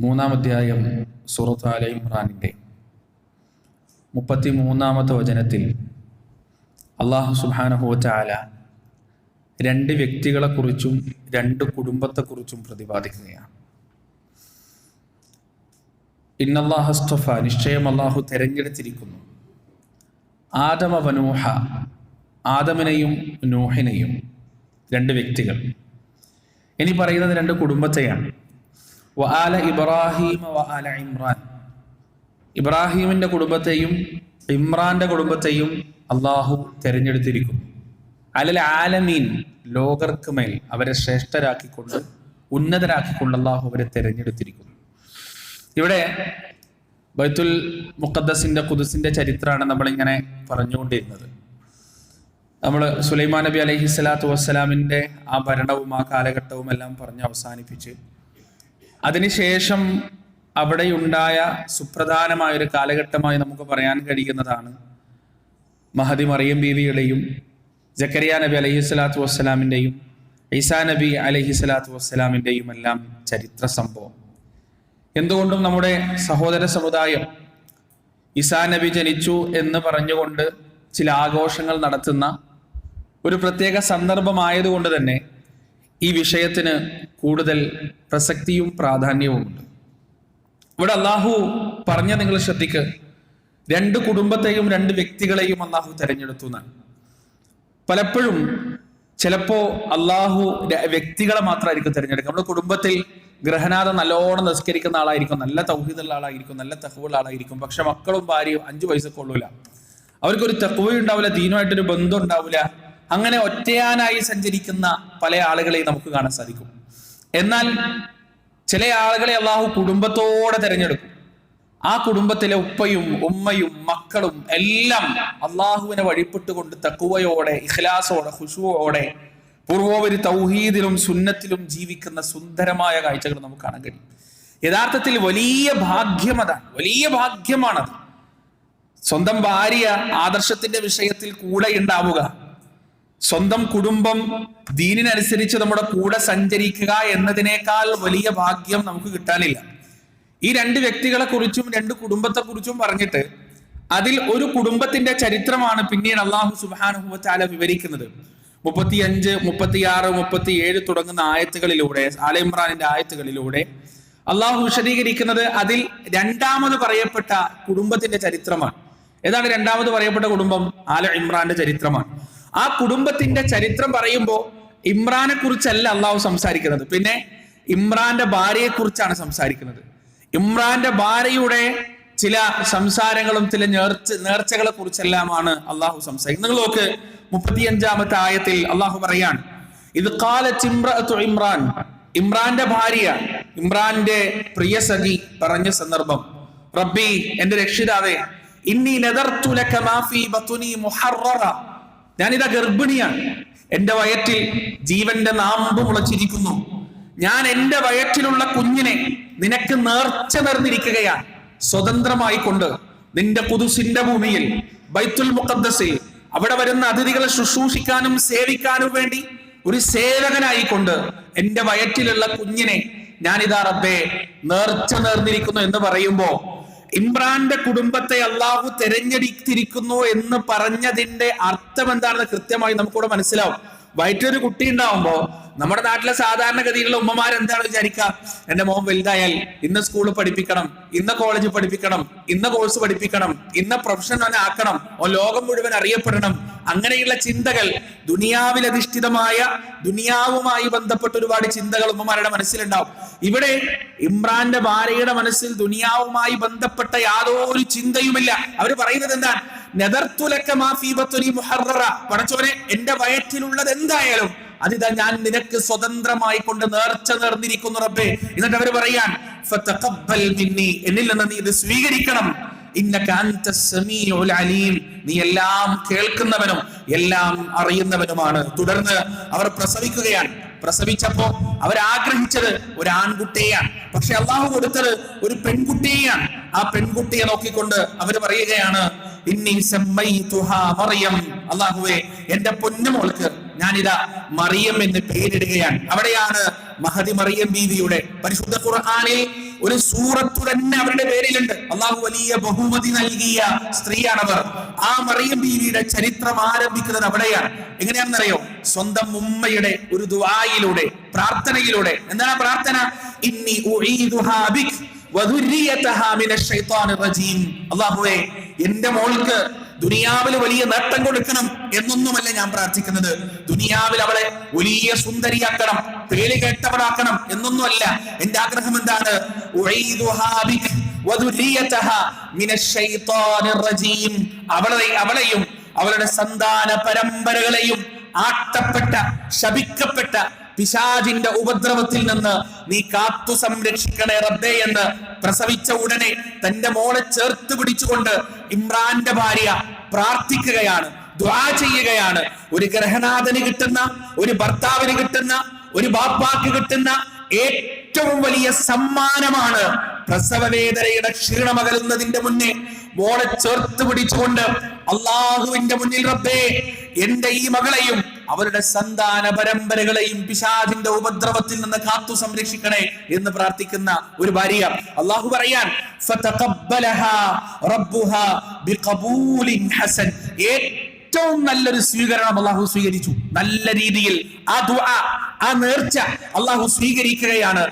മൂന്നാം അധ്യായം സൂറത്ത് ആല ഇമ്രാനിന്റെ മുപ്പത്തി മൂന്നാമത്തെ വചനത്തിൽ അള്ളാഹു സുബാനഹുവല രണ്ട് വ്യക്തികളെക്കുറിച്ചും രണ്ട് കുടുംബത്തെക്കുറിച്ചും പ്രതിപാദിക്കുകയാണ്. ഇന്നല്ലാഹസ്തഫ നിശ്ചയം അള്ളാഹു തെരഞ്ഞെടുത്തിരിക്കുന്നു. ആദമ നൂഹ ആദമിനെയും നൂഹിനെയും രണ്ട് വ്യക്തികൾ. ഇനി പറയുന്നത് രണ്ട് കുടുംബത്തെയാണ്. വ ആല ഇബ്രാഹിം വആല ആല ഇമ്രാൻ. ഇബ്രാഹിമിന്റെ കുടുംബത്തെയും ഇമ്രാന്റെ കുടുംബത്തെയും അള്ളാഹു തെരഞ്ഞെടുത്തിരിക്കുന്നു. അല്ലെ ആലമീൻ ലോകർക്ക് മേൽ അവരെ ശ്രേഷ്ഠരാക്കിക്കൊണ്ട് ഉന്നതരാക്കിക്കൊണ്ട് അള്ളാഹു അവരെ തെരഞ്ഞെടുത്തിരിക്കുന്നു. ഇവിടെ ബൈത്തുൽ മുഖദ്ദസിന്റെ കുദുസിന്റെ ചരിത്രമാണ് നമ്മളിങ്ങനെ പറഞ്ഞുകൊണ്ടിരുന്നത്. നമ്മൾ സുലൈമാൻ നബി അലൈഹി സ്വലാത്തു വസ്സലാമിന്റെ ആ ഭരണവും ആ കാലഘട്ടവും എല്ലാം പറഞ്ഞ് അവസാനിപ്പിച്ച് അതിനുശേഷം അവിടെയുണ്ടായ സുപ്രധാനമായ ഒരു കാലഘട്ടമായി നമുക്ക് പറയാൻ കഴിയുന്നതാണ് മഹദി മറിയം ബീവിയുടെയും ജക്കരിയ നബി അലഹി സ്വലാത്തു വസ്സലാമിന്റെയും ഈസാ നബി അലഹി സ്വലാത്തു വസ്സലാമിന്റെയും എല്ലാം ചരിത്ര സംഭവം. എന്തുകൊണ്ടും നമ്മുടെ സഹോദര സമുദായം ഈസാ നബി ജനിച്ചു എന്ന് പറഞ്ഞുകൊണ്ട് ചില ആഘോഷങ്ങൾ നടത്തുന്ന ഒരു പ്രത്യേക സന്ദർഭമായതുകൊണ്ട് തന്നെ ഈ വിഷയത്തിന് കൂടുതൽ പ്രസക്തിയും പ്രാധാന്യവുമുണ്ട്. ഇവിടെ അള്ളാഹു പറഞ്ഞ നിങ്ങൾ ശ്രദ്ധിക്ക്. രണ്ട് കുടുംബത്തെയും രണ്ട് വ്യക്തികളെയും അള്ളാഹു തെരഞ്ഞെടുത്തു എന്നാണ്. പലപ്പോഴും ചിലപ്പോ അള്ളാഹു വ്യക്തികളെ മാത്രമായിരിക്കും തിരഞ്ഞെടുക്കുക. നമ്മുടെ കുടുംബത്തിൽ ഗ്രഹനാഥം നല്ലോണം നിസ്കരിക്കുന്ന ആളായിരിക്കും നല്ല തൗഹീദുള്ള ആളായിരിക്കും നല്ല തഹവുള്ള ആളായിരിക്കും. പക്ഷെ മക്കളും ഭാര്യയും അഞ്ചു വയസ്സൊക്കെ ഉള്ളൂല. അവർക്കൊരു തക്കുവ ഉണ്ടാവില്ല ദീനുമായിട്ടൊരു ബന്ധം ഉണ്ടാവില്ല. അങ്ങനെ ഒറ്റയാനായി സഞ്ചരിക്കുന്ന പല ആളുകളെയും നമുക്ക് കാണാൻ സാധിക്കും. എന്നാൽ ചില ആളുകളെ അള്ളാഹു കുടുംബത്തോടെ തിരഞ്ഞെടുക്കും. ആ കുടുംബത്തിലെ ഉപ്പയും ഉമ്മയും മക്കളും എല്ലാം അള്ളാഹുവിനെ വഴിപ്പെട്ടുകൊണ്ട് തക്കുവയോടെ ഇഖ്ലാസോടെ ഖുഷുവോടെ പൂർവോപരി തൗഹീദിലും സുന്നത്തിലും ജീവിക്കുന്ന സുന്ദരമായ കാഴ്ചകൾ നമുക്ക് കാണാൻ കഴിയും. യഥാർത്ഥത്തിൽ വലിയ ഭാഗ്യം അതാണ്. വലിയ ഭാഗ്യമാണത്. സ്വന്തം ഭാര്യ ആദർശത്തിന്റെ വിഷയത്തിൽ കൂടെ ഉണ്ടാവുക സ്വന്തം കുടുംബം ദീനിനനുസരിച്ച് നമ്മുടെ കൂടെ സഞ്ചരിക്കുക എന്നതിനേക്കാൾ വലിയ ഭാഗ്യം നമുക്ക് കിട്ടാനില്ല. ഈ രണ്ട് വ്യക്തികളെ കുറിച്ചും രണ്ട് കുടുംബത്തെ കുറിച്ചും പറഞ്ഞിട്ട് അതിൽ ഒരു കുടുംബത്തിന്റെ ചരിത്രമാണ് പിന്നീട് അള്ളാഹു സുബാനുഭവത്താല വിവരിക്കുന്നത്. മുപ്പത്തിയഞ്ച് മുപ്പത്തിയാറ് മുപ്പത്തിയേഴ് തുടങ്ങുന്ന ആയത്തുകളിലൂടെ ആല ഇമ്രാനിന്റെ ആയത്തുകളിലൂടെ അള്ളാഹു വിശദീകരിക്കുന്നത് അതിൽ രണ്ടാമത് പറയപ്പെട്ട കുടുംബത്തിന്റെ ചരിത്രമാണ്. ഏതാണ് രണ്ടാമത് പറയപ്പെട്ട കുടുംബം? ആല ഇമ്രാന്റെ ചരിത്രമാണ്. ആ കുടുംബത്തിന്റെ ചരിത്രം പറയുമ്പോൾ ഇമ്രാനെ കുറിച്ചല്ല അള്ളാഹു സംസാരിക്കുന്നത്. പിന്നെ ഇമ്രാന്റെ ഭാര്യയെ കുറിച്ചാണ് സംസാരിക്കുന്നത്. ഇമ്രാന്റെ ഭാര്യയുടെ ചില സംസാരങ്ങളും ചില നേർച്ച നേർച്ചകളെ കുറിച്ചെല്ലാമാണ് അള്ളാഹു സംസാരിക്കുന്നത്. നിങ്ങൾ നോക്ക് മുപ്പത്തിയഞ്ചാമത്തെ ആയത്തിൽ അള്ളാഹു പറയാണ് ഇത് കാല ഇമ്രാൻ. ഇമ്രാന്റെ ഭാര്യ ഇമ്രാന്റെ പ്രിയ സഖി പറഞ്ഞ സന്ദർഭം റബ്ബി എന്റെ രക്ഷിതാവേ ഇന്നി നദർതു ലക മാ ഫീ ബത്നി മുഹററ. ഞാനിതാ ഗർഭിണിയാണ്. എന്റെ വയറ്റിൽ ജീവന്റെ നാമ്പ് മുളച്ചിരിക്കുന്നു. ഞാൻ എന്റെ വയറ്റിലുള്ള കുഞ്ഞിനെ നിനക്ക് നേർച്ച നിർന്നിരിക്കുകയാണ് സ്വതന്ത്രമായി കൊണ്ട് നിന്റെ കുതുസിന്റെ ഭൂമിയിൽ ബൈത്തുൽ മുഖദ്ദസിൽ അവിടെ വരുന്ന അതിഥികളെ ശുശ്രൂഷിക്കാനും സേവിക്കാനും വേണ്ടി ഒരു സേവകനായിക്കൊണ്ട് എന്റെ വയറ്റിലുള്ള കുഞ്ഞിനെ ഞാനിതാ റബ്ബേ നേർച്ച നേർന്നിരിക്കുന്നു എന്ന് പറയുമ്പോ ഇമ്രാന്റെ കുടുംബത്തെ അള്ളാഹു തെരഞ്ഞെടുത്തിരിക്കുന്നു എന്ന് പറഞ്ഞതിന്റെ അർത്ഥം എന്താണെന്ന് കൃത്യമായി നമുക്കിവിടെ മനസ്സിലാവും. വയറ്റൊരു കുട്ടി ഉണ്ടാവുമ്പോ നമ്മുടെ നാട്ടിലെ സാധാരണഗതിയിലുള്ള ഉമ്മമാർ എന്താണ് വിചാരിക്കുക? എന്റെ മോൻ വലുതായാൽ ഇന്ന സ്കൂൾ പഠിപ്പിക്കണം ഇന്ന കോളേജ് പഠിപ്പിക്കണം ഇന്ന കോഴ്സ് പഠിപ്പിക്കണം ഇന്ന പ്രൊഫഷൻ അവനെ ആക്കണം ഓ ലോകം മുഴുവൻ അറിയപ്പെടണം. അങ്ങനെയുള്ള ചിന്തകൾ ദുനിയാവിൽ അധിഷ്ഠിതമായ ദുനിയാവുമായി ബന്ധപ്പെട്ട ഒരുപാട് ചിന്തകൾ ഉമ്മമാരുടെ മനസ്സിലുണ്ടാവും. ഇവിടെ ഇമ്രാന്റെ ഭാര്യയുടെ മനസ്സിൽ ദുനിയാവുമായി ബന്ധപ്പെട്ട യാതൊരു ചിന്തയുമില്ല. അവർ പറയുന്നത് എന്താണ്? നെതർത്തുലക്ക മാഫീബത്തുനി മുഹററ. പടച്ചോനെ എന്റെ വയറ്റിലുള്ളത് എന്തായാലും അതിതാ ഞാൻ നിനക്ക് സ്വതന്ത്രമായി കൊണ്ട് നേർച്ച നേർന്നിരിക്കുന്നു റബ്ബേ. എന്നിട്ട് അവർ പറയാൻ എന്നിൽ നിന്ന് നീ ഇത് സ്വീകരിക്കണം. നീ എല്ലാം കേൾക്കുന്നവനും എല്ലാം അറിയുന്നവനുമാണ്. തുടർന്ന് അവർ പ്രസവിക്കുകയാണ്. പ്രസവിച്ചപ്പോ അവർ ആഗ്രഹിച്ചത് ഒരു ആൺകുട്ടിയാണ് പക്ഷെ അള്ളാഹു കൊടുത്തത് ഒരു പെൺകുട്ടിയെയാണ്. ആ പെൺകുട്ടിയെ നോക്കിക്കൊണ്ട് അവർ പറയുകയാണ് അള്ളാഹുവേ എന്റെ പൊന്നുമോൾക്ക് ഞാനിതാ മറിയം എന്ന് പേരിടുകയാണ്. അവിടെയാണ് മഹതി മറിയം ബീവിയുടെ പരിശുദ്ധ ഖുർആാനിൽ ഒരു സൂറത്തു തന്നെ അവരുടെ പേരിലുണ്ട്. അള്ളാഹു വലിയ ബഹുമതി നൽകിയ സ്ത്രീയാണവർ. ആ മറിയം ബീവിയുടെ ചരിത്രം ആരംഭിക്കുന്നത് അവിടെയാണ്. എങ്ങനെയാണെന്നറിയോ? സ്വന്തം ഉമ്മയുടെ ഒരു ദുആയിലൂടെ പ്രാർത്ഥനയിലൂടെ. എന്താണ് പ്രാർത്ഥന? ഇന്നി ഉഈദുഹാ എന്റെ മോൾക്ക് ദുനിയാവിൽ വലിയ നേട്ടം കൊടുക്കണം എന്നൊന്നുമല്ല ഞാൻ പ്രാർത്ഥിക്കുന്നത്. ദുനിയാവിൽ അവളെ വലിയ സുന്ദരിയാക്കണം പേര് കേട്ടവളാക്കണം എന്നൊന്നുമല്ല. എന്റെ ആഗ്രഹം എന്താണ്? അവളെ അവളെയും അവളുടെ സന്താന പരമ്പരകളെയും ആട്ടപ്പെട്ട ശപിക്കപ്പെട്ട പിശാജിന്റെ ഉപദ്രവത്തിൽ നിന്ന് നീ കാത്തു സംരക്ഷിക്കണേ റബ്ബേ എന്ന് പ്രസവിച്ച ഉടനെ തന്റെ മോളെ ചേർത്ത് പിടിച്ചുകൊണ്ട് ഇമ്രാന്റെ ഭാര്യ പ്രാർത്ഥിക്കുകയാണ് ദ്വാ ചെയ്യുകയാണ്. ഒരു ഗ്രഹനാഥന് കിട്ടുന്ന ഒരു ഭർത്താവിന് കിട്ടുന്ന ഒരു ബാപ്പാക്ക് കിട്ടുന്ന ഏറ്റവും വലിയ സമ്മാനമാണ് പ്രസവവേദനയുടെ ക്ഷീണമകലുന്നതിന്റെ മുന്നേ മോളെ ചേർത്ത് പിടിച്ചുകൊണ്ട് അള്ളാഹുവിന്റെ മുന്നിൽ റബ്ബേ എന്റെ ഈ മകളെയും അവരുടെ സന്താന പരമ്പരകളെയും പിശാചിന്റെ ഉപദ്രവത്തിൽ നിന്ന് കാത്തു സംരക്ഷിക്കണേ എന്ന് പ്രാർത്ഥിക്കുന്ന ഒരു ഭാര്യ. അള്ളാഹു പറയാൻ ഏറ്റവും ഏറ്റവും നല്ലൊരു സ്വീകരണം അള്ളാഹു സ്വീകരിച്ചു. നല്ല രീതിയിൽ ആ ദുആ ആ നേർച്ച അള്ളാഹു സ്വീകരിക്കുകയാണ്.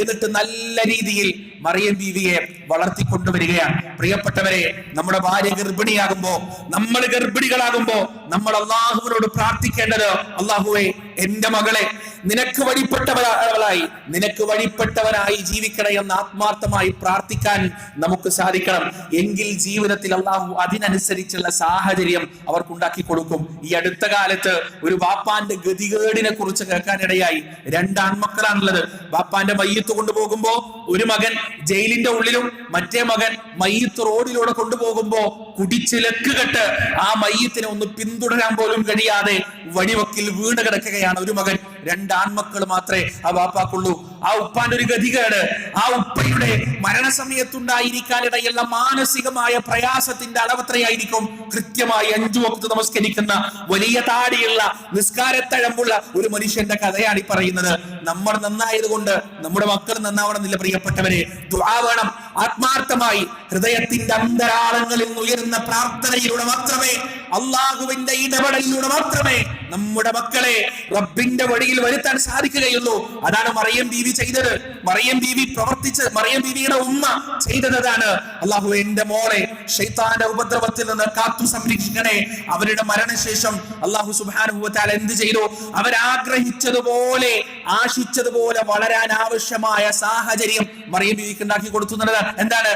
എന്നിട്ട് നല്ല രീതിയിൽ മറിയം ബീവിയെ വളർത്തിക്കൊണ്ടുവരികയാണ്. പ്രിയപ്പെട്ടവരെ നമ്മുടെ ഭാര്യ ഗർഭിണിയാകുമ്പോ നമ്മൾ ഗർഭിണികളാകുമ്പോ നമ്മൾ അള്ളാഹുവിനോട് പ്രാർത്ഥിക്കേണ്ടത് അള്ളാഹുവെ എന്റെ മകളെ നിനക്ക് വഴിപ്പെട്ടവളായി നിനക്ക് വഴിപ്പെട്ടവനായി ജീവിക്കണേ എന്ന് ആത്മാർത്ഥമായി പ്രാർത്ഥിക്കാൻ നമുക്ക് സാധിക്കണം. എങ്കിൽ ജീവിതത്തിൽ അള്ളാഹു അതിനനുസരിച്ചുള്ള സാഹചര്യം അവർക്കുണ്ടാക്കി കൊടുക്കും. ഈ അടുത്ത കാലത്ത് ഒരു വാപ്പാന്റെ ഗതികേടിനെ കുറിച്ച് കേൾക്കാനിടയായി. രണ്ട് ആൺമക്കളാണുള്ളത് വാപ്പാന്റെ മയ്യത്ത് കൊണ്ടുപോകുമ്പോ ഒരു മകൻ ജയിലിന്റെ ഉള്ളിലും മറ്റേ മകൻ മയ്യത്ത് റോഡിലൂടെ കൊണ്ടുപോകുമ്പോ കുടിച്ചിലക്ക് കെട്ട് ആ മയ്യത്തിനെ ഒന്ന് പിന്തുടരാൻ പോലും കഴിയാതെ വഴിവക്കിൽ വീണ് കിടക്കുകയാണ് ഒരു മകൻ. രണ്ട് ആൺമക്കൾ മാത്രമേ ആ ബാപ്പാക്കുള്ളൂ ആ ഉപ്പാന്റെ ഒരു ഗതികേട്. ആ ഉപ്പയുടെ മരണസമയത്തുണ്ടായിരിക്കാനിടയുള്ള മാനസികമായ പ്രയാസത്തിന്റെ അളവത്രയായിരിക്കും. കൃത്യമായി അഞ്ചു വക്ത് നമസ്കരിക്കുന്ന വലിയ താടിയുള്ള നിസ്കാരത്തഴമ്പുള്ള ഒരു മനുഷ്യന്റെ കഥയാണ് ഈ പറയുന്നത്. നമ്മൾ നന്നായത് കൊണ്ട് നമ്മുടെ മക്കൾ നന്നാവണമെന്നില്ല പ്രിയപ്പെട്ടവരെ. ദുആ വേണം. ആത്മാർത്ഥമായി ഹൃദയത്തിന്റെ അന്തരാളങ്ങളിൽ ഉയരുന്ന പ്രാർത്ഥനയിലൂടെ മാത്രമേ അള്ളാഹുവിന്റെ ഇടപെടലിലൂടെ മാത്രമേ നമ്മുടെ മക്കളെ റബ്ബിന്റെ വഴിയിൽ വരുത്താൻ സാധിക്കുകയുള്ളൂ. അതാണ് മറിയം ബീവി ചെയ്തത്. മറിയം ബീവി പ്രവർത്തിച്ച് മറിയം ബീവിയുടെ ഉമ്മ ചെയ്തതാണ്. അള്ളാഹു എന്റെ മോളെ ഷെയ്ത്താന്റെ ഉപദ്രവത്തിൽ നിന്ന് കാത്തു സംരക്ഷിക്കണേ. അവരുടെ മരണശേഷം അള്ളാഹു സുബാനുഭവത്താൽ എന്ത് ചെയ്തു? അവരാഗ്രഹിച്ചതുപോലെ ആശിച്ചതുപോലെ വളരാൻ ആവശ്യമായ സാഹചര്യം മറിയം ബീവിക്ക് ഉണ്ടാക്കി കൊടുത്തു എന്താണ്?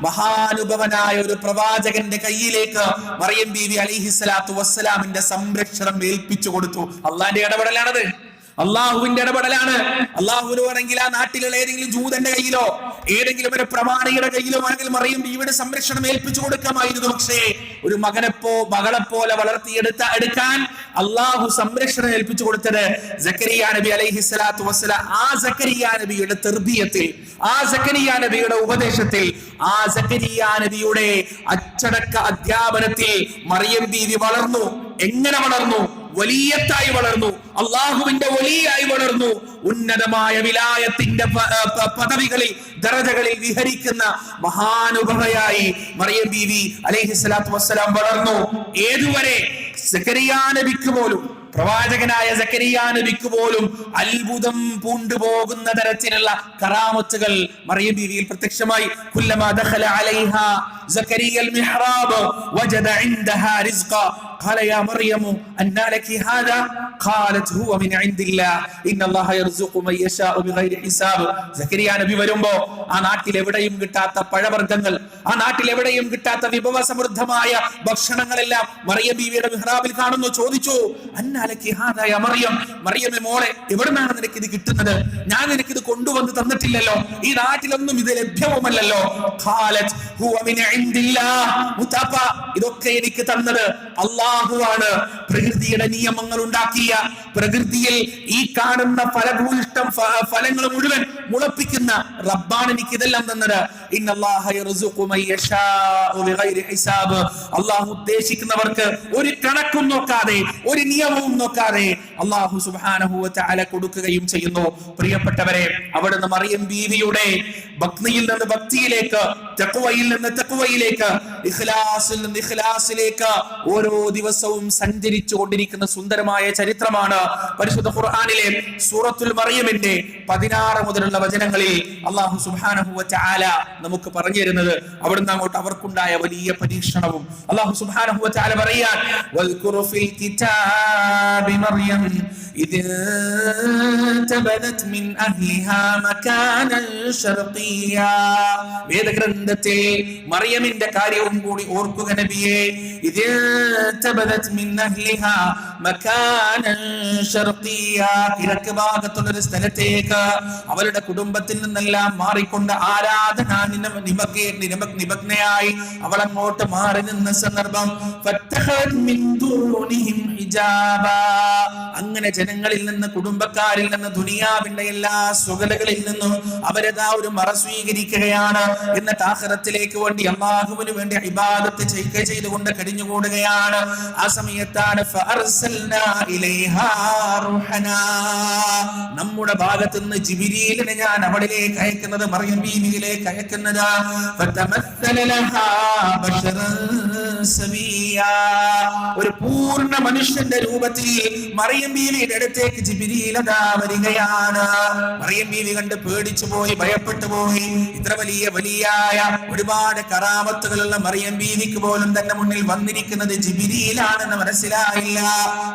മഹാനുഭവനായ ഒരു പ്രവാചകന്റെ കയ്യിലേക്ക് മറിയം ബീവി അലിഹിസ്ലാത്തു വസ്സലാമിന്റെ സംരക്ഷണം ഏൽപ്പിച്ചു കൊടുത്തു. അള്ളാന്റെ ഇടപെടലാണത്. അള്ളാഹുവിന്റെ ഇടപെടലാണ്. അള്ളാഹുവിന് വേണമെങ്കിൽ ആ നാട്ടിലുള്ള ഏതെങ്കിലും ജൂതന്റെ കയ്യിലോ ഏതെങ്കിലും ഒരു പ്രമാണിയുടെ കയ്യിലോ ആണെങ്കിൽ മറിയും ജീവിത സംരക്ഷണം ഏൽപ്പിച്ചു കൊടുക്കാമായിരുന്നു. പക്ഷേ ഒരു മകനെപ്പോ മകളെ പോലെ വളർത്തിയെടുത്ത എടുക്കാൻ അള്ളാഹു സംരക്ഷണം ഏൽപ്പിച്ചു കൊടുത്തത് ജക്കരിയ നബി അലൈഹി സ്വലാത്തു വസ്സലാം. ആ ജക്കരിയ നബിയുടെ തെർബീയത്തിൽ ആ ജക്കരിയ നബിയുടെ ഉപദേശത്തിൽ ആ ജക്കരിയ നബിയുടെ അച്ചടക്ക അധ്യാപനത്തിൽ മറിയം ബീവി വളർന്നു. എങ്ങനെ വളർന്നു? വലിയത്തായി വളർന്നു. അള്ളാഹുവിന്റെ വലിയായി വളർന്നു. ഉന്നതമായ വിലായത്തിന്റെ പദവികളിൽ ദറജകളിൽ വിഹരിക്കുന്ന മഹാനുഭവയായി മറിയം ബീവി അലൈഹി സ്വലാത്തു വസ്സലാം വളർന്നു. ഏതുവരെ? നബിക്ക് പോലും പ്രവാചകനായ സക്കരിയാ നബിക്ക് പോലും അത്ഭുതം പൂണ്ടുപോകുന്ന തരത്തിലുള്ള കറാമത്തുകൾ മറിയം ബീവിയിൽ പ്രത്യക്ഷമായി. കുല്ലമ ദഖല അലൈഹ സക്കരിയൽ മിഹ്റാബ് വജദ ഇൻദഹാ റിസ്ഖ. قال يا مريم أنى لك هذا قالت هو من عند الله إن الله يرزق من يشاء بغير حساب സക്കരിയ നബി വരുമ്പോ ആ നാട്ടിൽ എവിടെയും കിട്ടാത്ത പഴവർഗ്ഗങ്ങൾ ആ നാട്ടിൽ എവിടെയും കിട്ടാത്ത വിഭവ സമൃദ്ധമായ ഭക്ഷണങ്ങളെല്ലാം മറിയ ബീവിയുടെ മിഹ്റാബിൽ കാണുന്നു ചോദിച്ചു അന്നാലക്ക് ഹാദായ മറിയം മറിയമേ മോളെ എവിടുന്നാണ് നിനക്ക് ഇത് കിട്ടുന്നത് ഞാൻ നിനക്ക് ഇത് കൊണ്ടുവന്ന് തന്നിട്ടില്ലല്ലോ ഈ നാട്ടിലൊന്നും ഇത് ലഭ്യവുമല്ലല്ലോ ഖാലത്ത് ഹുവ മിൻ ഇൻദില്ലാ. മുത്താപ്പ, ഇതൊക്കെ എനിക്ക് തന്നത് അള്ളാഹു അള്ളാഹുവാണ് പ്രകൃതിയുടെ നിയമങ്ങൾ ഉണ്ടാക്കിയ. പ്രകൃതിയിൽ ഈ കാണുന്ന ഫലഭൂഷ്ടം ഫലങ്ങൾ മുഴുവൻ മുളപ്പിക്കുന്ന റബ്ബാണ് എനിക്ക് ഇതെല്ലാം തന്നത് അള്ളാഹു ഉദ്ദേശിക്കുന്നവർക്ക് ഒരു കണക്കും നോക്കാതെ ഒരു നിയമവും നോക്കാതെ അള്ളാഹു തആല കൊടുക്കുകയും ചെയ്യുന്നു. പ്രിയപ്പെട്ടവരെ അവിടുന്ന് മറിയം ബീവിയുടെ ഭക്തിയിൽ നിന്ന് ഭക്തിയിലേക്ക് തഖ്വയിൽ നിന്ന് തെക്കുവയിലേക്ക് ഇഖ്ലാസിൽ നിന്ന് ഇഖ്ലാസിലേക്ക് ഓരോ ദിവസവും സഞ്ചരിച്ചു കൊണ്ടിരിക്കുന്ന സുന്ദരമായ ചരിത്രമാണ് പരിശുദ്ധ ഖുർആനിലെ സൂറത്തുൽ മറിയമിന്റെ പതിനാറ് മുതലുള്ള വചനങ്ങളിൽ അള്ളാഹു വ തആല നമുക്ക് പറഞ്ഞു തരുന്നത്. അവിടുന്ന് അങ്ങോട്ട് അവർക്കുണ്ടായ വലിയ പരീക്ഷണവും അള്ളാഹു വ തആല പറയാൻ വൽകുറു ഫിൽ കിതാബി മറിയം ഇദ് انتبذت من أهلها مكانا شرقيا വേദഗ്രന്ഥത്തിൽ മറിയമിന്റെ കാര്യവും കൂടി ഓർക്കുക നബിയെ ഇദ് انتبذت من أهلها مكانا شرقيا കിഴക്ക് ഭാഗത്തുള്ള ഒരു സ്ഥലത്തേക്ക് അവളുടെ കുടുംബത്തിൽ നിന്നെല്ലാം മാറിക്കൊണ്ട് ആരാധന നിന- നിമഗ്ന- നിമ- നിമഗ്നയായി അവൾ അങ്ങോട്ട് മാറി നിന്ന സന്ദർഭം فاتخذت من دونهم حجابا. അങ്ങനെ ജനങ്ങളിൽ നിന്ന് കുടുംബക്കാരിൽ നിന്ന് ദുനിയാവിന്റെ എല്ലാ സുഗലകളിൽ നിന്നും അവരതാ ഒരു മറ സ്വീകരിക്കുകയാണ് എന്നിട്ട് ആഖിറത്തിലേക്ക് വേണ്ടി അള്ളാഹുവിന് വേണ്ടി ഇബാദത്ത് ചെയ്യുക ചെയ്തുകൊണ്ട് കഴിഞ്ഞുകൂടുകയാണ് ആ സമയത്താണ്. നമ്മുടെ ഭാഗത്ത് നിന്ന് ജിബിരിയിലിനെ ഞാൻ അവളിലേക്ക് അയക്കുന്നത് മറിയം ബീവിയിലേക്ക് അയക്കുന്നത്. ഒരു പൂർണ മനുഷ്യന്റെ രൂപത്തിൽ മറിയം ബീവിയുടെ അടുത്തേക്ക് ജിബിരിയിലതാ വരികയാണ്. മറിയം ബീവി കണ്ട് പേടിച്ചു പോയി ഭയപ്പെട്ടു പോയി. ഇത്ര വലിയ വലിയായ ഒരുപാട് കറാമത്തുകളുള്ള മറിയം ബീവിക്ക് പോലും തന്റെ മുന്നിൽ വന്നിരിക്കുന്നത് ജിബിരിയിലാണെന്ന് മനസ്സിലായില്ല.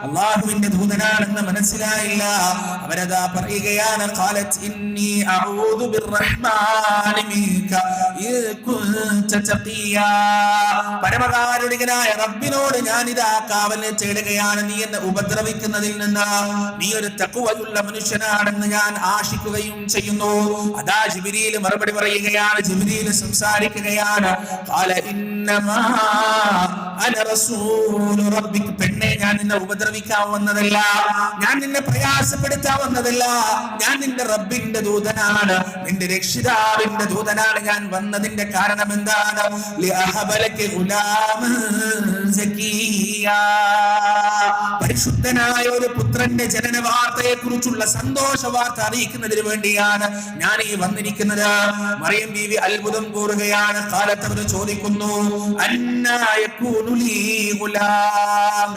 അള്ളാഹുവിന്റെ ദൂതനാണെന്ന് മനസ്സിലായില്ല. അവരതാ പറയുകയാണ് തഖിയാ. പരമകാരുണികനായ റബ്ബിനോട് ഞാനിതാ കാവലിനെ ചേടുകയാണ് നീ എന്നെ ഉപദ്രവിക്കുന്നതിൽ നിന്ന് നീ ഒരു തക്കുവയുള്ള മനുഷ്യനാണെന്ന് ഞാൻ ആശിക്കുകയും ചെയ്യുന്നു. അതാ ജിബിരിയിൽ മറുപടി പറയുകയാണ് ജിബിരിയിൽ സംസാരിക്കുകയാണ്. പെണ്ണെ ഞാൻ നിന്നെ ഉപദ്രവിക്കാൻ വന്നതല്ല. ഞാൻ നിന്നെ പ്രയാസപ്പെടുത്താൻ വന്നതല്ല. ഞാൻ നിന്റെ റബ്ബിന്റെ ദൂതനാണ്. നിന്റെ രക്ഷിതാവിന്റെ ദൂതനാണ് ഞാൻ വന്നതിന്റെ കാരണം എന്താണ്? ലിഅഹബലക പരിശുദ്ധനായ ഒരു പുത്രന്റെ ജനന വാർത്തയെ കുറിച്ചുള്ള സന്തോഷ വാർത്ത അറിയിക്കുന്നതിന് വേണ്ടിയാണ് ഞാൻ ഈ വന്നിരിക്കുന്നത്. മറിയം ബീവി അത്ഭുതം കൂറുകയാണ്. കാലത്ത് ചോദിക്കുന്നു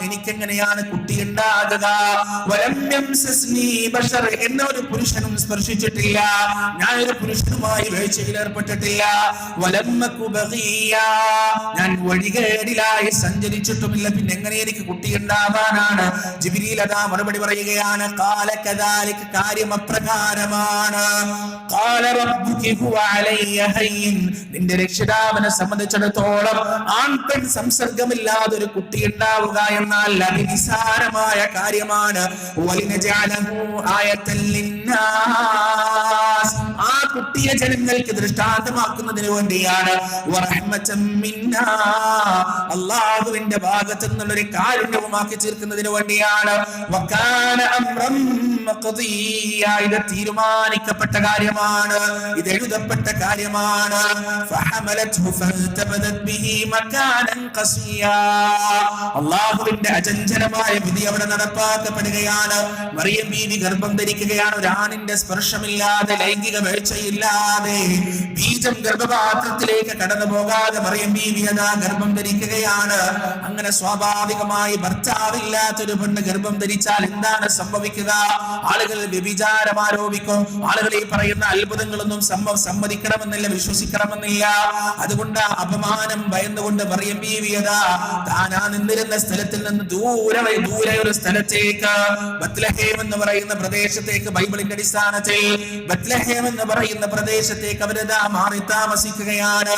എനിക്കെങ്ങനെയാണ് കുട്ടി ഉണ്ടാകുക? എന്ന ഒരു പുരുഷനും സ്പർശിച്ചിട്ടില്ല. ഞാൻ ഒരു പുരുഷനുമായി വീഴ്ചയിൽ ഏർപ്പെട്ടിട്ടില്ല. ഞാൻ വഴികേടിലായി സഞ്ചരിച്ചിട്ടുമില്ല. പിന്നെ എങ്ങനെ എനിക്ക് കുട്ടി ഉണ്ടാവാനാണ് ജിബിരിയിൽ അതാ മറുപടി പറയുകയാണ് കാല കദാലിക് കാര്യം അപ്രകാരമാണ് കാല റബ്ബുകി ഹുവ അലയ്യ ഹയ്യിൻ. നിന്റെ രക്ഷിതാവിനെ സംബന്ധിച്ചിടത്തോളം ആൺപെൺ സംസർഗമില്ലാതെ ഒരു കുട്ടി ഉണ്ടാവുക എന്നാൽ അതിനിസാരമായ കാര്യമാണ് വലിനജഅലഹു ആയത്തൻ ലിന്നാസ്. ആ കുട്ടിയെ ജനങ്ങൾക്ക് ദൃഷ്ടാന്തമാക്കുന്നതിന് വേണ്ടിയാണ്. അള്ളാഹുവിന്റെ ഭാഗത്ത് നിന്നുള്ളൊരു കാരുണ്യവുമാക്കി തീർക്കുന്നതിന് വേണ്ടിയാണ്. ഇത് തീരുമാനിക്കപ്പെട്ട കാര്യമാണ് ഇത് എഴുതപ്പെട്ട കാര്യമാണ്. അള്ളാഹുവിന്റെ അചഞ്ചലമായ വിധി അവിടെ നടപ്പാക്കപ്പെടുകയാണ് മറിയം ബീവി ഗർഭം ധരിക്കുകയാണ് ഒരാണിന്റെ സ്പർശമില്ലാതെ ലൈംഗിക വീഴ്ചയില്ലാതെ ബീജം ഗർഭപാത്രത്തിലേക്ക് കടന്നു പോകാതെ മറിയം ബീവി അതാ ഗർഭം ധരിക്കുകയാണ്. അങ്ങനെ സ്വാഭാവികമായി ഭർത്താവില്ലാത്തൊരു പെണ്ണ് ഗർഭം ധരിച്ചാൽ എന്താണ് സംഭവിക്കുക? ആളുകൾ വ്യഭിചാരം ആരോപിക്കും. ആളുകൾ ഈ പറയുന്ന അത്ഭുതങ്ങളൊന്നും സംഭവം സമ്മതിക്കണമെന്നില്ല വിശ്വസിക്കണമെന്നില്ല. അതുകൊണ്ട് അപമാനം ഭയന്നുകൊണ്ട് മറിയം ബീവിയത താനാ നിന്നിരുന്ന സ്ഥലത്തിൽ നിന്ന് ദൂരെ ദൂരെ ഒരു സ്ഥലത്തേക്ക് ബത്ലഹേം എന്ന് പറയുന്ന പ്രദേശത്തേക്ക് ബൈബിളിന്റെ അടിസ്ഥാനത്തിൽ ബത്ലഹേം എന്ന് പറയുന്ന പ്രദേശത്തേക്ക് അവരതാ മാറി താമസിക്കുകയാണ്.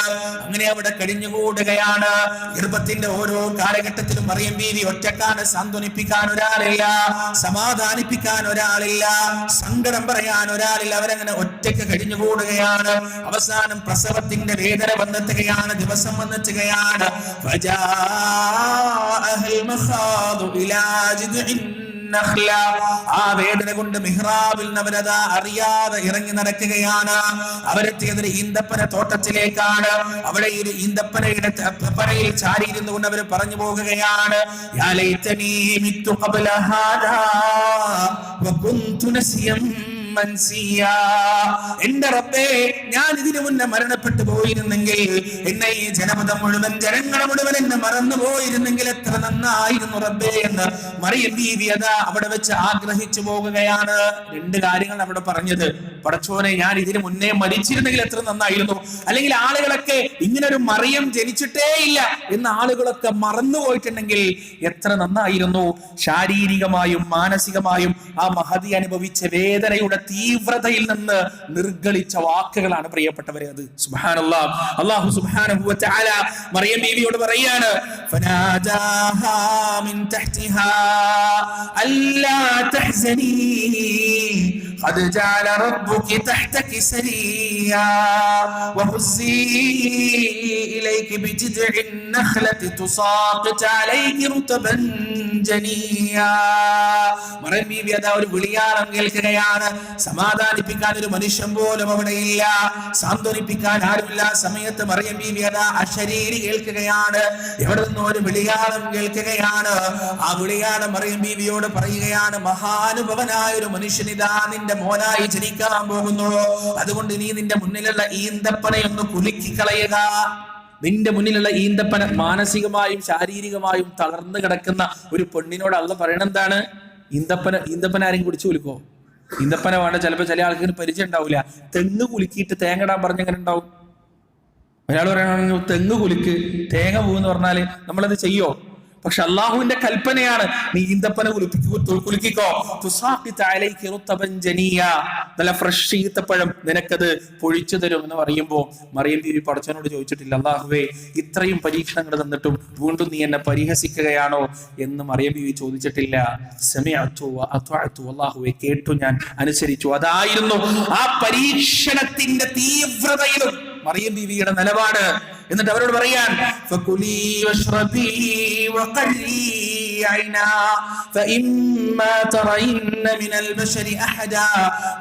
അങ്ങനെ അവിടെ കഴിഞ്ഞുകൂടുകയാണ്. ഗർഭത്തിന്റെ ഓരോ കാലഘട്ടത്തിലും മറിയം ബീവി ഒറ്റക്കാണ്. സാന്ത്വനിപ്പിക്കാൻ ഒരാളില്ല. സമാധാനിപ്പിക്കാൻ ഒരാളില്ല. സങ്കടം പറയാൻ ഒരാളില്ല. അവരങ്ങനെ ഒറ്റയ്ക്ക് കഴിഞ്ഞുകൂടുകയാണ്. അവസാനം പ്രസവത്തിന്റെ വേദന വന്നെത്തുകയാണ്. ദിവസം വന്നെത്തുകയാണ്. ആ വേദന കൊണ്ട് മിഹ്റാബിൽ അവരത് അറിയാതെ ഇറങ്ങി നടക്കുകയാണ്. അവരെത്തിയതൊരു ഈന്തപ്പന തോട്ടത്തിലേക്കാണ്. അവിടെ ഒരു ഈന്തപ്പനയുടെ പനയിൽ ചാരിയിരുന്നു കൊണ്ട് അവർ പറഞ്ഞു പോകുകയാണ് യാ മിത്തു ഖബ്ല ഹാദാ വകുന്തു നസിയം എന്റെ റബ്ബേ ഞാൻ ഇതിനു മുന്നേ മരണപ്പെട്ടു പോയിരുന്നെങ്കിൽ എന്നെ ഈ ജനപദം മുഴുവൻ ജനങ്ങളെ മുഴുവൻ എന്നെ മറന്നു പോയിരുന്നെങ്കിൽ എത്ര നന്നായിരുന്നു റബ്ബേ എന്ന് മറിയം ബീവി അതാ അവിടെ വെച്ച് ആഗ്രഹിച്ചു പോകുകയാണ് രണ്ട് കാര്യങ്ങൾ അവിടെ പറഞ്ഞത്. പടച്ചോനെ ഞാൻ ഇതിനു മുന്നേ മരിച്ചിരുന്നെങ്കിൽ എത്ര നന്നായിരുന്നു? അല്ലെങ്കിൽ ആളുകളൊക്കെ ഇങ്ങനെ ഒരു മറിയം ജനിച്ചിട്ടേ ഇല്ല എന്ന് ആളുകളൊക്കെ മറന്നു പോയിട്ടുണ്ടെങ്കിൽ എത്ര നന്നായിരുന്നു? ശാരീരികമായും മാനസികമായും ആ മഹതി അനുഭവിച്ച വേദനയുടെ തീവ്രതയിൽ നിന്ന് നിർഗളിച്ച വാക്കുകളാണ് പ്രിയപ്പെട്ടവരെ അത് സുബ്ഹാനല്ലാ അല്ലാഹു സുബ്ഹാനഹു വ തആല മറിയം ബീവിയോട് പറയാണ് ഫനാജാഹാ മിൻ തഹ്തിഹാ അല്ലാ തഹ്സനീ قد جعل ربك تحتك سريا وهزي إليك بجذع النخلة تساقط عليك رطبا ഒരു വിളിയാളം കേൾക്കുകയാണ്. സമാധാനിപ്പിക്കാൻ ഒരു മനുഷ്യൻ പോലും അവിടെ ഇല്ല. സാന്ത്വനിപ്പിക്കാൻ ആരുമില്ല. സമയത്ത് മറിയം ബീവി അതാ അശരീരി കേൾക്കുകയാണ്. എവിടെ നിന്നും ഒരു വിളിയാളം കേൾക്കുകയാണ്. ആ വിളിയാളം മറിയം ബീവിയോട് പറയുകയാണ് മഹാനുഭവനായ ഒരു മനുഷ്യൻ ഇതാ നിന്റെ മോനായി ജനിക്കാൻ പോകുന്നു. അതുകൊണ്ട് നീ നിന്റെ മുന്നിലുള്ള ഈന്തപ്പനയൊന്ന് കുലുക്കി കളയുക നിന്റെ മുന്നിലുള്ള ഈന്തപ്പന മാനസികമായും ശാരീരികമായും തളർന്നു കിടക്കുന്ന ഒരു പെണ്ണിനോട് അള്ള പറയണെന്താണ് ഈന്തപ്പന ഈന്തപ്പന ആരെയും കുടിച്ചു കുലുക്കോ? ഈന്തപ്പന വേണ്ട ചിലപ്പോൾ ചില ആൾക്കാർ പരിചയം ഉണ്ടാവില്ല തെങ്ങ് കുലുക്കിയിട്ട് തേങ്ങടാൻ പറഞ്ഞെങ്ങനെ ഉണ്ടാവും? ഒരാൾ പറയുകയാണെങ്കിൽ തെങ്ങ് കുലുക്ക് തേങ്ങ പോകുന്ന പറഞ്ഞാൽ നമ്മളത് ചെയ്യോ? പക്ഷെ അള്ളാഹുവിന്റെ കൽപ്പനയാണ് നീ ഈന്തപ്പന കുലുക്കിക്കോ. നല്ല ഫ്രഷ് ഈത്തപ്പഴം നിനക്കത് പൊഴിച്ചു തരും എന്ന് പറയുമ്പോ മറിയം ബീവി പടച്ചവനോട് ചോദിച്ചിട്ടില്ല അള്ളാഹുവേ ഇത്രയും പരീക്ഷണങ്ങൾ തന്നിട്ടും വീണ്ടും നീ എന്നെ പരിഹസിക്കുകയാണോ? എന്ന് മറിയം ബീവി ചോദിച്ചിട്ടില്ല. അള്ളാഹുവെ കേട്ടു ഞാൻ അനുസരിച്ചു. അതായിരുന്നു ആ പരീക്ഷണത്തിന്റെ തീവ്രതയിലും മറിയം ബീവിയുടെ നിലപാട്. എന്നിട്ട് അവരോട് പറയാൻ فكلي واشربي وقري عينا فإما ترين من البشر أحدا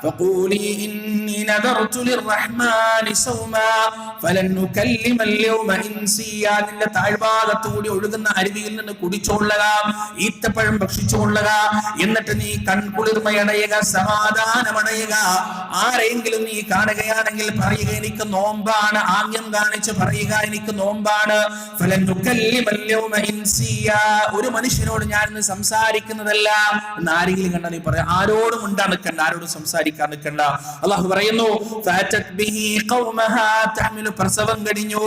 فقولي إني نذرت للرحمن صوما فلن نكلم اليوم إنسيا നിന്റെ താഴ്ഭാഗത്തുകൂടി ഒഴുകുന്ന അരുവിയിൽ നിന്ന് കുടിച്ചുകൊള്ളുക ഈത്തപ്പഴം ഭക്ഷിച്ചുകൊള്ളുക എന്നിട്ട് നീ കൺകുളിർമയടയുക സമാധാനമടയുക ആരെങ്കിലും നീ കാണുകയാണെങ്കിൽ പറയുക എനിക്ക് നോമ്പാണ് ആംഗ്യം കാണിച്ച് പറയുക എനിക്ക് നോമ്പാണ് ഫലൻ നുകല്ലിമൽ യൗമ ഇൻസിയാ. ഒരു മനുഷ്യനോട് ഞാൻ ഇന്ന് സംസാരിക്കുന്നതല്ല എന്ന് ആരെങ്കിലും കണ്ട നീ പറയാം? ആരോടും ഉണ്ടാ നിൽക്കണ്ട ആരോടും സംസാരിക്കാൻ നിൽക്കണ്ട. അള്ളാഹു പറയുന്നു പ്രസവം കഴിഞ്ഞു.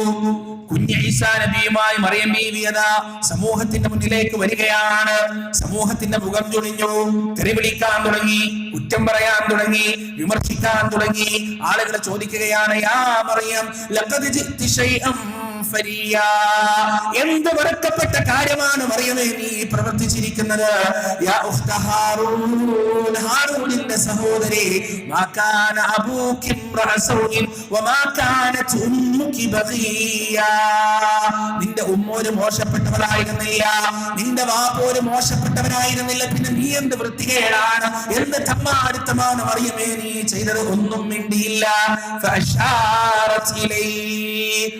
കുഞ്ഞ് ഈസാ നബിയുമായി മറിയം ബീവി അതാ സമൂഹത്തിന്റെ മുന്നിലേക്ക് വരികയാണ്. സമൂഹത്തിന്റെ മുഖം ചൊളിഞ്ഞു തെറിവിളിക്കാൻ തുടങ്ങി കുറ്റം പറയാൻ തുടങ്ങി വിമർശിക്കാൻ തുടങ്ങി. ആളുകളെ ചോദിക്കുകയാണ് യാ മറിയം ഫരിയാ. എന്ത് വെറുക്കപ്പെട്ട കാര്യമാണ് മറിയമേ നീ പ്രവർത്തിച്ചിരിക്കുന്നത്? നിന്റെ ഉമ്മ മോശപ്പെട്ടവരായിരുന്നില്ല നിന്റെ വാപ്പ മോശപ്പെട്ടവരായിരുന്നില്ല പിന്നെ നീ എന്ത് വൃത്തികേടാണ്? എന്ത് തമ്മാടുത്തമാണ് മറിയമേ നീ ചെയ്തത്? ഒന്നും ഇലൈ.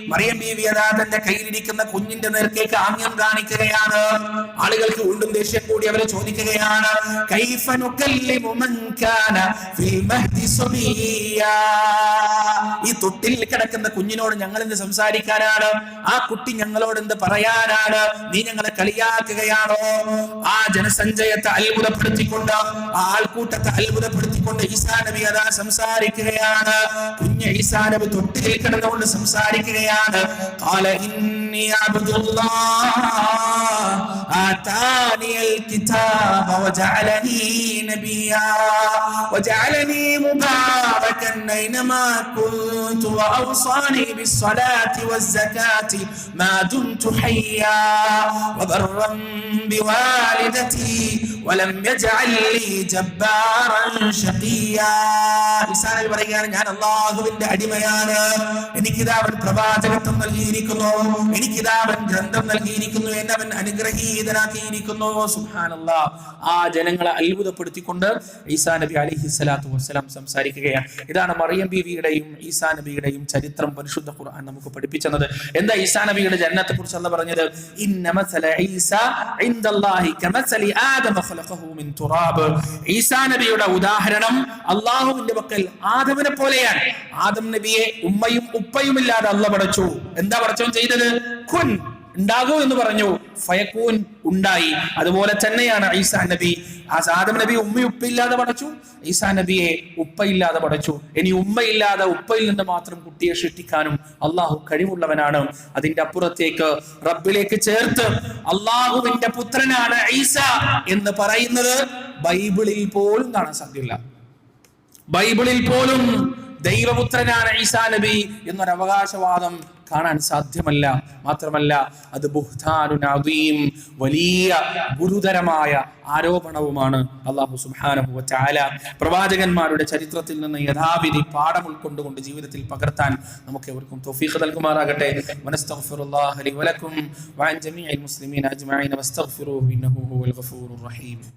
മറിയം ബീവി തന്റെ കയ്യിലിരിക്കുന്ന കുഞ്ഞിന്റെ നേർക്കേക്ക് ആംഗ്യം കാണിക്കുകയാണ്. ആളുകൾക്ക് വീണ്ടും ദേഷ്യം കൂടി അവരെ ചോദിക്കുകയാണ്. ഈ തൊട്ടിൽ കിടക്കുന്ന കുഞ്ഞിനോട് ഞങ്ങൾ എന്ത് സംസാരിക്കാനാണ്? ആ കുട്ടി ഞങ്ങളോട് എന്ത് പറയാനാണ്? നീ ഞങ്ങളെ കളിയാക്കുകയാണോ? ആ ജനസഞ്ചയത്തെ അത്ഭുതപ്പെടുത്തിക്കൊണ്ട് ആ ആൾക്കൂട്ടത്തെ അത്ഭുതപ്പെടുത്തിക്കൊണ്ട് ഈസാ നബി അതാ സംസാരിക്കുകയാണ്. കുഞ്ഞ് ഈസാ നബി തൊട്ടിൽ കിടന്നുകൊണ്ട് സംസാരിക്കുകയാണ്. قال إني عبد الله آتاني الكتاب وجعلني نبيا وجعلني مباركا أينما كنت وأوصاني بالصلاة والزكاة ما دمت حيا وبرا بوالدتي ولم يجعل لي جبارا شقيا ഈസാ നബി പറയുകയാണ് ഞാൻ അള്ളാഹുവിന്റെ അടിമയാണ് എനിക്കിതാ അവൻ പ്രവാചകത്വം നൽകിയിരിക്കുന്നു എനിക്കിതാ അവൻ ഗ്രന്ഥം നൽകിയിരിക്കുന്നു എന്നെ അവൻ അനുഗ്രഹീതനാക്കിയിരിക്കുന്നു സുഹാനുള്ള ആ ജനങ്ങളെ അത്ഭുതപ്പെടുത്തിക്കൊണ്ട് ഈസാ നബി അലഹി സ്വലാത്തു വസ്സലാം സംസാരിക്കുകയാണ്. ഇതാണ് മറിയം ബീവിയുടെയും ഈസാ നബിയുടെയും ചരിത്രം പരിശുദ്ധ ഖുർആൻ നമുക്ക് പഠിപ്പിച്ചത് എന്താ ഈസാ നബിയുടെ ജനനത്തെ കുറിച്ച് അല്ല പറഞ്ഞത് ഈസാ നബിയുടെ ഉദാഹരണം അള്ളാഹുവിന്റെ പക്കൽ ആദമിനെ പോലെയാണ്. ആദം നബിയെ ഉമ്മയും ഉപ്പയും ഇല്ലാതെ അല്ല പടച്ചു. എന്താ പടച്ചവൻ ചെയ്തത്? ഉണ്ടാകൂ എന്ന് പറഞ്ഞു. ഫയക്കൂൻ ഉണ്ടായി. അതുപോലെ തന്നെയാണ് ഈസാ നബി. ആ സാദം നബി ഉമ്മ ഉപ്പയില്ലാതെ പടച്ചു. ഈസാ നബിയെ ഉപ്പയില്ലാതെ പടച്ചു. ഇനി ഉമ്മയില്ലാതെ ഉപ്പയിൽ നിന്ന് മാത്രം കുട്ടിയെ സൃഷ്ടിക്കാനും അള്ളാഹു കഴിവുള്ളവനാണ്. അതിന്റെ അപ്പുറത്തേക്ക് റബ്ബിലേക്ക് ചേർത്ത് അള്ളാഹുവിന്റെ പുത്രനാണ് ഈസ എന്ന് പറയുന്നത് ബൈബിളിൽ പോലും കാണാൻ സാധ്യമില്ല ബൈബിളിൽ പോലും ദൈവപുത്രനാണ് ഈസാ നബി എന്നൊരു അവകാശവാദം കാണാൻ സാധ്യമല്ല. മാത്രമല്ല അത് ബുഹ്താനുനീം വലിയ ഗുരുതരമായ ആരോപണവുമാണ് അള്ളാഹു സുബ്ഹാനഹു വതആല. പ്രവാചകന്മാരുടെ ചരിത്രത്തിൽ നിന്ന് യഥാവിധി പാഠം ഉൾക്കൊണ്ടുകൊണ്ട് ജീവിതത്തിൽ പകർത്താൻ നമുക്ക് എവർക്കും തൗഫീഖ് നൽകുമാറാകട്ടെ. വനസ്തഗ്ഫിറുല്ലാഹ വലക്കും വഅൻ ജമീഇൽ മുസ്ലിമീന അജ്മഈൻ വസ്തഗ്ഫിറൂഹു ഇന്നഹു ഹുവൽ ഗഫൂറുർ റഹീം.